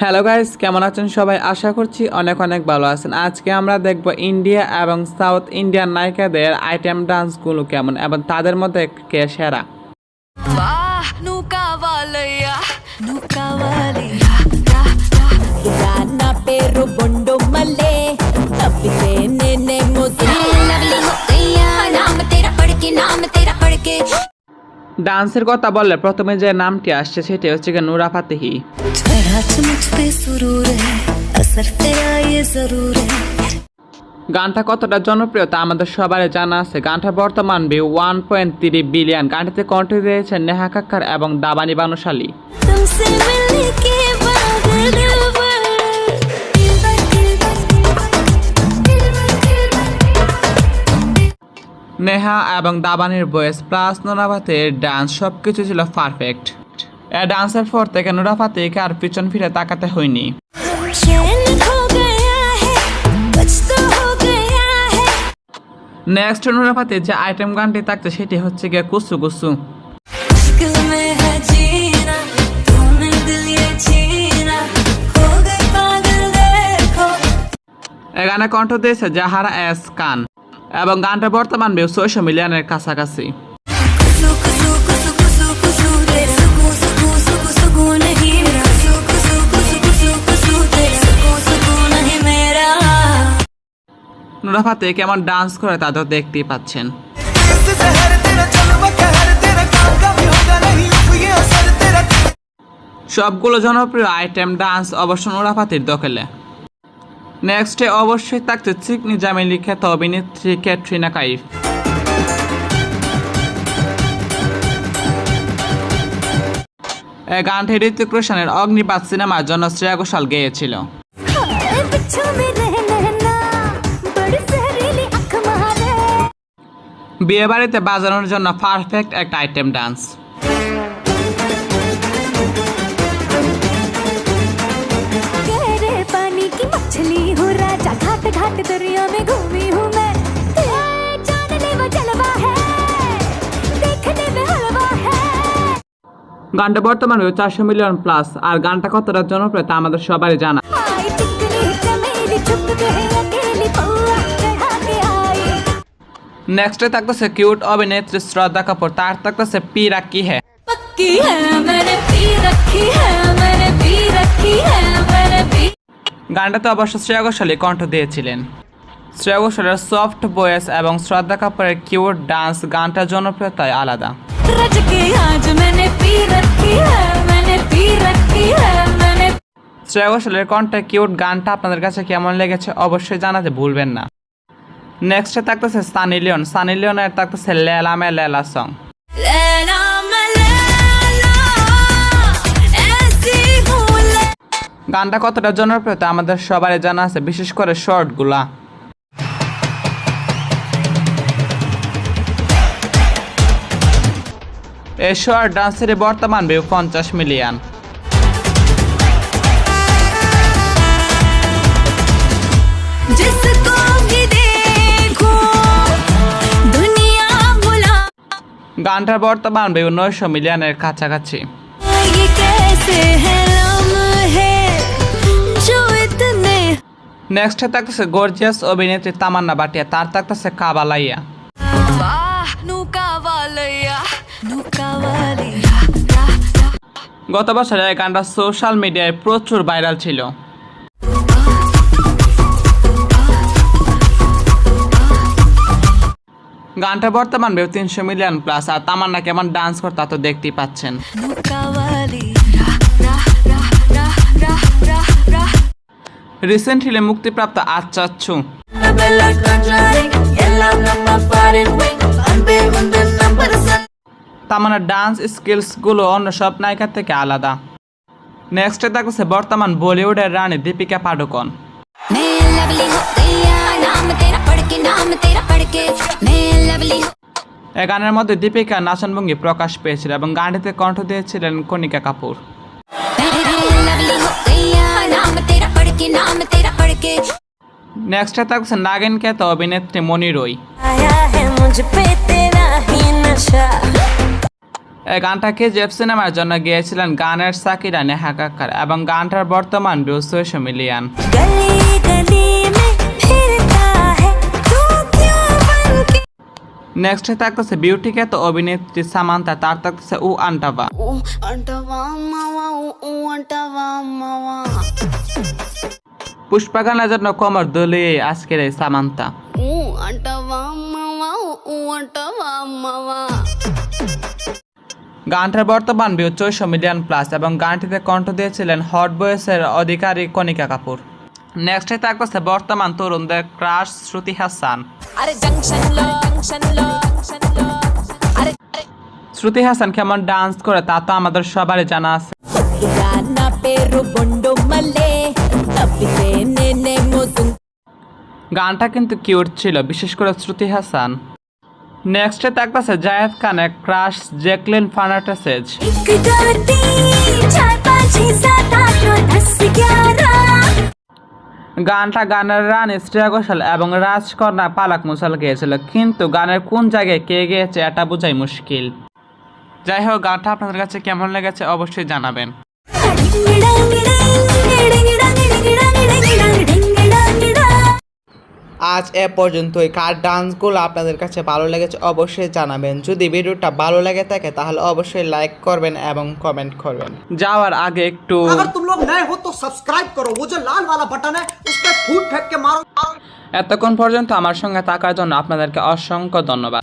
Hello guys কেমন আছেন সবাই? আশা করছি অনেক অনেক ভালো আছেন। আজকে আমরা দেখব ইন্ডিয়া এবং সাউথ ইন্ডিয়ান নায়িকাদের আইটেম ডান্সগুলো কেমন এবং তাদের মধ্যে কে সেরা? ডান্সের কথা বললে প্রথমে যে নামটি আসছে সেটি হচ্ছে গিয়ে নুরা ফাতেহি। গানটা কতটা জনপ্রিয় তা আমাদের সবারই জানা আছে। গানটা বর্তমান view one point three billion. গানটিতে কণ্ঠ দিয়েছেন নেহা কাক্কার এবং দাবানি বানুশালী। নেহা এবং দাবানির বয়েস প্লাস নোরাফাতের ডান্স সব কিছু ছিল পারফেক্ট ডান্সের পর থেকে নোরাফাতে কার পিছন ফিরে তাকাতে হয়নি। নেক্সট নোরাফাতে যে আইটেম গানটি থাকছে সেটি হচ্ছে গিয়ে কুসু কুসু। এখানে কণ্ঠ দিয়েছে জাহারা এস কান এবং গানটা বর্তমান ভিউ ছয়শো মিলিয়নের কাছাকাছি। নুরাফাতে কেমন ডান্স করে তা তো দেখতেই পাচ্ছেন। সবগুলো জনপ্রিয় আইটেম ডান্স অবশ্য নুরাফাতির দখলে। নেক্সটে অবশ্যই থাকছে চিকনি জামিলি খ্যাত অভিনেত্রী ক্যাটরিনা কাইফ গানটি ঋতিক রোশনের অগ্নিপাত সিনেমার জন্য শ্রেয়া ঘোষাল গেয়েছিল। বিয়েবাড়িতে বাজানোর জন্য পারফেক্ট একটা আইটেম ডান্স राजा घाट घाट दरिया में घूमी हूँ मैं तेरा जानने वो जलवा है देखने में हलवा है গানটা বর্তমানে চারশো মিলিয়ন প্লাস আর গানটা কতটা জনপ্রিয় তা আমাদের সবারই জানা आई चिकनी चमेली छुप गए अकेली पौआ चढ़ा के आई নেক্সটে থাকতেছে কিউট অভিনেত্রী শ্রদ্ধা কাপুর তার থাকতেছে পি রাখি হে पक्की है मैंने पी रखी है मैंने पी रखी है मैंने पी গানটাতে অবশ্য শ্রেয়া ঘোষালই কণ্ঠ দিয়েছিলেন। শ্রেয়া ঘোষালের সফট বয়েস এবং শ্রদ্ধা কাপুরের কিউট ডান্স গানটার জনপ্রিয়তায় আলাদা। শ্রেয়া ঘোষালের কণ্ঠে কিউট গানটা আপনাদের কাছে কেমন লেগেছে অবশ্যই জানাতে ভুলবেন না। নেক্সটে থাকতেছে সানি লিওন। সানি লিওনের থাকতেছে লেলা মে লেলা সং গানটা কতটা জনপ্রিয়তা আমাদের সবারই জানা আছে বিশেষ করে শর্টগুলা। এই শর্ট ডান্সের বর্তমান ভিউ পঞ্চাশ মিলিয়ন। গানটার বর্তমান ভিউ নয়শো মিলিয়নের কাছাকাছি। নেক্সটে থাকতেছে গর্জিয়াস অভিনেত্রী তামান্না বাটিয়া তার থাকতেছে কাবালাইয়া। গত বছরে এই গানটা সোশ্যাল মিডিয়ায় প্রচুর ভাইরাল ছিল। গানটা বর্তমান ভেবে তিনশো মিলিয়ন প্লাস আর তামান্না কেমন ডান্স করতে তো দেখতেই পাচ্ছেন। রিসেন্টলি মুক্তিপ্রাপ্ত আচ্ছাচ্ছু তামানা ডান্স স্কিলসগুলো অন্য সব নায়িকার থেকে আলাদা। নেক্সটে দেখছে বর্তমান বলিউডের রানী দীপিকা পাডুকন। এ গানের মধ্যে দীপিকা নাচনভঙ্গি প্রকাশ পেয়েছিল এবং গানটিতে কণ্ঠ দিয়েছিলেন কণিকা কাপুর। నెక్స్ట్ తగ్స్ నాగన్ ఖ్యాత అభినేత్రి మోని రోయ్ এই গানটাকে জেফ সিনেমার জন্য গিয়েছিলেন গানের সাকিরা নেহা কাকার এবং গানটার বর্তমান ভিউজ ছয়শো মিলিয়ন নেক্সট থাকতেছে বিউটিকে তো অভিনেত্রী সামান্তা, তার থাকতেছে উ আন্টাবা। ఊ అంటవా అమ్మవా ఊ అంటవా అమ్మవా পুষ্পা গানের জন্য কোমর দলিয়ে আজকের এই সামান্তা ఊ అంటవా అమ్మవా ఊ అంటవా అమ్మవా গানটার বর্তমান ভিউ চৌশো মিলিয়ন প্লাস এবং গানটিতে কণ্ঠ দিয়েছিলেন হট বয়েসের অধিকারী কণিকা কাপুর নেক্সটে থাকতেছে বর্তমান তরুণদের ক্রাশ শ্রুতি হাসান అరే జంక్షన్ లో జంక్షన్ లో జంక్షన్ లో అరే শ্রুতি হাসান কেমন ডান্স করে তা তো আমাদের সবারই জানা আছে গানটা কিন্তু কিউট ছিল বিশেষ করে শ্রুতি হাসান। নেক্সটে থাকতেছে জায়েদ খানে ক্রাশ জ্যাকলিন ফার্নাটেসেজ গানটা গানের রান শ্রেয়া ঘোষাল এবং রাজকর্ণা পালাক মুসাল গেয়েছিল কিন্তু গানের কোন জায়গায় কে গেয়েছে এটা বোঝাই মুশকিল। যাই হোক গানটা আপনাদের কাছে কেমন লেগেছে অবশ্যই জানাবেন। আজ এ পর্যন্তই কার ডান্সগুলো আপনাদের কাছে ভালো লেগেছে অবশ্যই জানাবেন যদি ভিডিওটা ভালো লেগে থাকে তাহলে অবশ্যই লাইক করবেন এবং কমেন্ট করবেন যাওয়ার আগে একটু अगर तुम लोग नए हो तो सब्सक्राइब करो वो जो लाल वाला बटन है उस पर फूट फेंक के मारो এতক্ষণ পর্যন্ত আমার সঙ্গে থাকার জন্য আপনাদেরকে অসংখ্য ধন্যবাদ